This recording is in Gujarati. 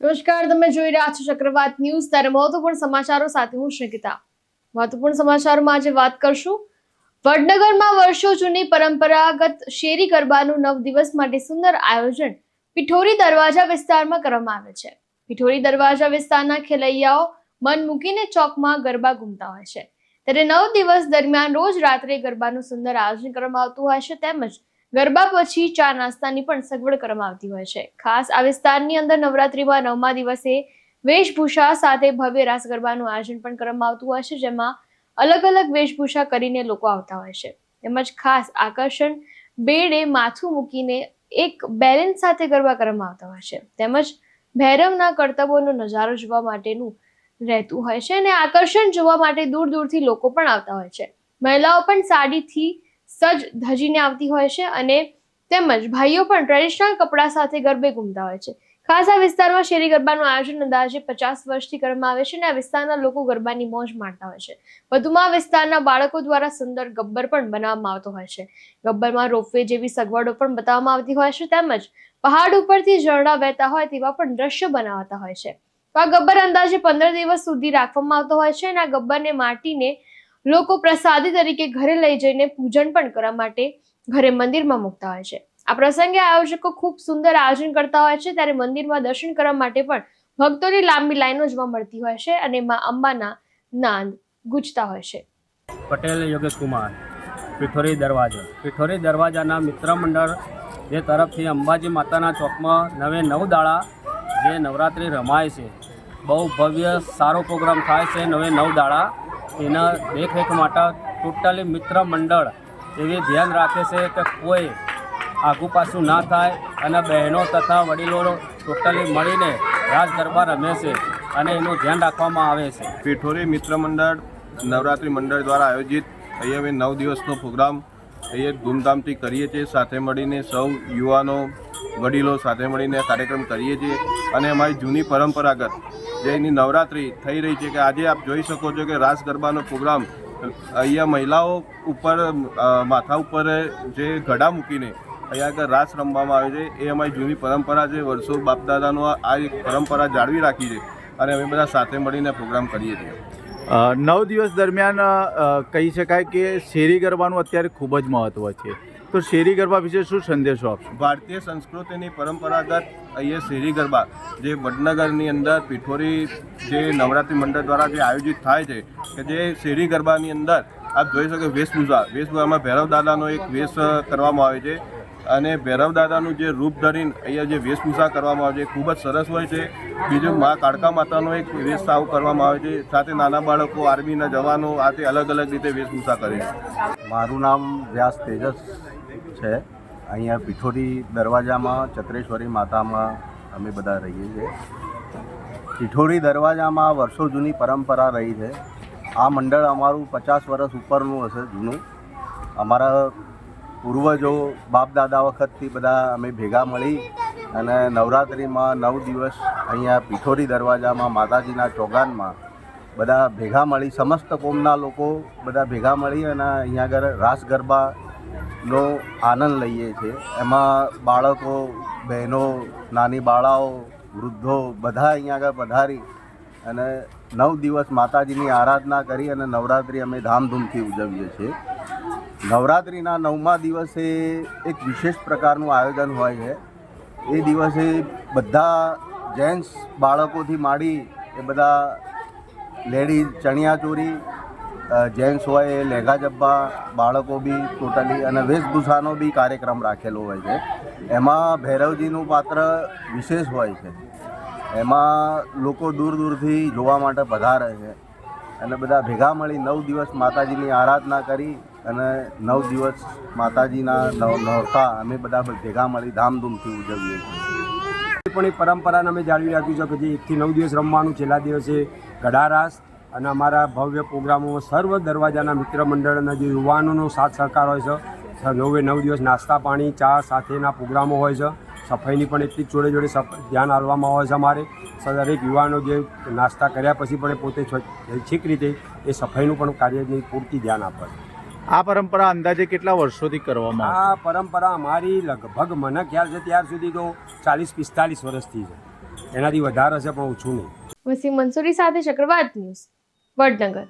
નમસ્કાર, તમે જોઈ રહ્યા છો ચક્રવાત ન્યૂઝ. ત્યારે મહત્વપૂર્ણ સમાચારો સાથે હું શ્રીકિતા મહત્વપૂર્ણ સમાચારોમાં આજે વાત કરશું. વડનગરમાં વર્ષો જૂની પરંપરાગત શેરી ગરબાનું નવ દિવસ માટે સુંદર આયોજન પિઠોરી દરવાજા વિસ્તારમાં કરવામાં આવે છે. પિઠોરી દરવાજા વિસ્તારના ખેલૈયાઓ મન મૂકીને ચોકમાં ગરબા ઘૂમતા હોય છે. ત્યારે નવ દિવસ દરમિયાન રોજ રાત્રે ગરબાનું સુંદર આયોજન કરવામાં આવતું હોય છે. તેમજ ગરબા પછી ચા નાસ્તાની પણ સગવડ કરવામાં આવતી હોય છે. ખાસ આ વિસ્તારની અંદર નવરાત્રીમાં નવમા દિવસે વેશભૂષા સાથે ભવ્ય રાસ ગરબાનું આયોજન પણ કરવામાં આવતું હોય છે, જેમાં અલગ અલગ વેશભૂષા કરીને લોકો આવતા હોય છે. તેમજ ખાસ આકર્ષણ, બેડે માથું મૂકીને એક બેલેન્સ સાથે ગરબા કરવામાં આવતા હોય છે. તેમજ ભૈરવના કરતબોનો નજારો જોવા માટેનું રહેતું હોય છે અને આકર્ષણ જોવા માટે દૂર દૂરથી લોકો પણ આવતા હોય છે. મહિલાઓ પણ સાડીથી સજ ધજીને આવતી હોય છે અને તેમજ ભાઈઓ પણ ટ્રેડિશનલ કપડાં સાથે ગરબે ઘૂમતા હોય છે. ખાસ આ વિસ્તારમાં શેરી ગરબાનું આયોજન અંદાજે પચાસ વર્ષથી કરવામાં આવે છે અને આ વિસ્તારના લોકો ગરબાની મોજ માણતા હોય છે. વધુમાં વિસ્તારના બાળકો દ્વારા સુંદર ગબ્બર પણ બનાવવામાં આવતો હોય છે. ગબ્બરમાં રોપવે જેવી સગવડો પણ બતાવવામાં આવતી હોય છે તેમજ પહાડ ઉપરથી ઝરણા વહેતા હોય તેવા પણ દ્રશ્યો બનાવતા હોય છે. આ ગબ્બર અંદાજે પંદર દિવસ સુધી રાખવામાં આવતો હોય છે અને આ ગબ્બરને માટીને લોકો પ્રસાદી તરીકે ઘરે લઈ જઈને પૂજન પણ કરવા માટે ઘરે મંદિરમાં મૂકતા હોય છે. આ પ્રસંગે આયોજકો ખૂબ સુંદર આયોજન કરતા હોય છે, ત્યારે મંદિરમાં દર્શન કરવા માટે પણ ભક્તોની લાંબી લાઈનો જોવા મળતી હોય છે અને માં અંબાના નાદ ગુજતા હોય છે. પટેલ, યોગેશ કુમાર, પીઠોરી દરવાજો. પીઠોરી દરવાજાના મિત્ર મંડળ જે તરફથી અંબાજી માતાના ચોકમાં નવે નવ દાડા જે નવરાત્રિ રમાય છે. બહુ ભવ્ય સારો પ્રોગ્રામ થાય છે નવે નવ દાડા. એના દેખરેખ માટે ટોટલી મિત્ર મંડળ એવી ધ્યાન રાખે છે કે કોઈ આગુ પાછું ના થાય અને બહેનો તથા વડીલો ટોટલી મળીને રાજ દરબાર રમે છે અને એનું ધ્યાન રાખવામાં આવે છે. પીઠોરી મિત્ર મંડળ નવરાત્રિ મંડળ દ્વારા આયોજિત અહીંયા અમે નવ દિવસનો પ્રોગ્રામ અહીંયા ધૂમધામથી કરીએ છીએ, સાથે મળીને સૌ યુવાનો, વડીલો સાથે મળીને કાર્યક્રમ કરીએ છીએ. અને અમારી જૂની પરંપરાગત જે એની નવરાત્રિ થઈ રહી છે કે આજે આપ જોઈ શકો છો કે રાસ ગરબાનો પ્રોગ્રામ, અહીંયા મહિલાઓ ઉપર માથા ઉપર જે ઘડા મૂકીને અહીંયા આગળ રાસ રમવામાં આવે છે. એ અમારી જૂની પરંપરા છે. વર્ષો બાપદાદાનો આ એક પરંપરા જાળવી રાખી છે અને અમે બધા સાથે મળીને પ્રોગ્રામ કરીએ છીએ. નવ દિવસ દરમિયાન કહી શકાય કે શેરી ગરબાનું અત્યારે ખૂબ જ મહત્ત્વ છે. તો શેરી ગરબા વિશે શું સંદેશો આપશો? ભારતીય સંસ્કૃતિની પરંપરાગત અહીંયા શેરી ગરબા જે વડનગરની અંદર પીઠોરી જે નવરાત્રિ મંડળ દ્વારા જે આયોજિત થાય છે કે જે શેરી ગરબાની અંદર આપ જોઈ શકો વેશભૂષા. વેશભૂષામાં ભૈરવ દાદાનો એક વેશ કરવામાં આવે છે અને ભૈરવ દાદાનું જે રૂપ ધરીને અહીંયા જે વેશભૂષા કરવામાં આવે છે ખૂબ જ સરસ હોય છે. બીજું મા કાળકા માતાનો એક વેશ સાવ કરવામાં આવે છે. સાથે નાના બાળકો આર્મીના જવાનો આ તે અલગ અલગ રીતે વેશભૂષા કરે છે. મારું નામ વ્યાસ તેજસ છે. અહીંયા પીઠોરી દરવાજામાં, ચક્રેશ્વરી માતામાં અમે બધા રહીએ છીએ. પીઠોરી દરવાજામાં વર્ષો જૂની પરંપરા રહી છે. આ મંડળ અમારું પચાસ વર્ષ ઉપરનું હશે જૂનું. અમારા પૂર્વજો બાપ દાદા વખતથી બધા અમે ભેગા મળી અને નવરાત્રિમાં નવ દિવસ અહીંયા પીઠોરી દરવાજામાં, માતાજીના ચોગાનમાં બધા ભેગા મળી, સમસ્ત કોમના લોકો બધા ભેગા મળી અને અહીંયા આગળ રાસ ગરબાનો આનંદ લઈએ છીએ. એમાં બાળકો, બહેનો, નાની બાળાઓ, વૃદ્ધો બધા અહીંયા આગળ પધારી અને નવ દિવસ માતાજીની આરાધના કરી અને નવરાત્રિ અમે ધામધૂમથી ઉજવીએ છીએ. નવરાત્રિના નવમા દિવસે એક વિશેષ પ્રકારનું આયોજન હોય છે. એ દિવસે બધા જેન્ટ્સ બાળકોથી માંડી એ બધા લેડીઝ ચણિયાચોરી જેન્ટ્સ હોય એ લેઘા જબ્બા, બાળકો બી ટોટલી અને વેશભૂષાનો બી કાર્યક્રમ રાખેલો હોય છે. એમાં ભૈરવજીનું પાત્ર વિશેષ હોય છે. એમાં લોકો દૂર દૂરથી જોવા માટે પધારે છે. અને બધા ભેગા મળી નવ દિવસ માતાજીની આરાધના કરી અને નવ દિવસ માતાજીના નવ નોરતા અમે બધા ભેગા મળી ધામધૂમથી ઉજવીએ છીએ. પણ એ પરંપરાને અમે જાળવી રાખ્યું છે કે જે એકથી નવ દિવસ રમવાનું, છેલ્લા દિવસે ગડારાસ અને અમારા ભવ્ય પ્રોગ્રામોમાં સર્વ દરવાજાના મિત્ર મંડળના જે યુવાનોનો સાથ સહકાર હોય છે નવે નવ દિવસ નાસ્તા પાણી ચા સાથેના પ્રોગ્રામો હોય છે. સફાઈની પણ એટલી જ જોડે જોડે ધ્યાન આપવામાં આવે છે અમારે. દરેક યુવાનો જે નાસ્તા કર્યા પછી પણ પોતે સ્વૈચ્છિક રીતે એ સફાઈનું પણ કાર્યની પૂરતી ધ્યાન આપે છે. આ પરંપરા અંદાજે કેટલા વર્ષોથી કરવામાં આ પરંપરા અમારી લગભગ મને ખ્યાલ છે ત્યાર સુધી તો ચાલીસ પિસ્તાલીસ વર્ષથી છે. એનાથી વધારે હશે પણ ઓછું નહીં. વસીમ મંસૂરી સાથે ચક્રવાત ન્યૂઝ. વડનગર.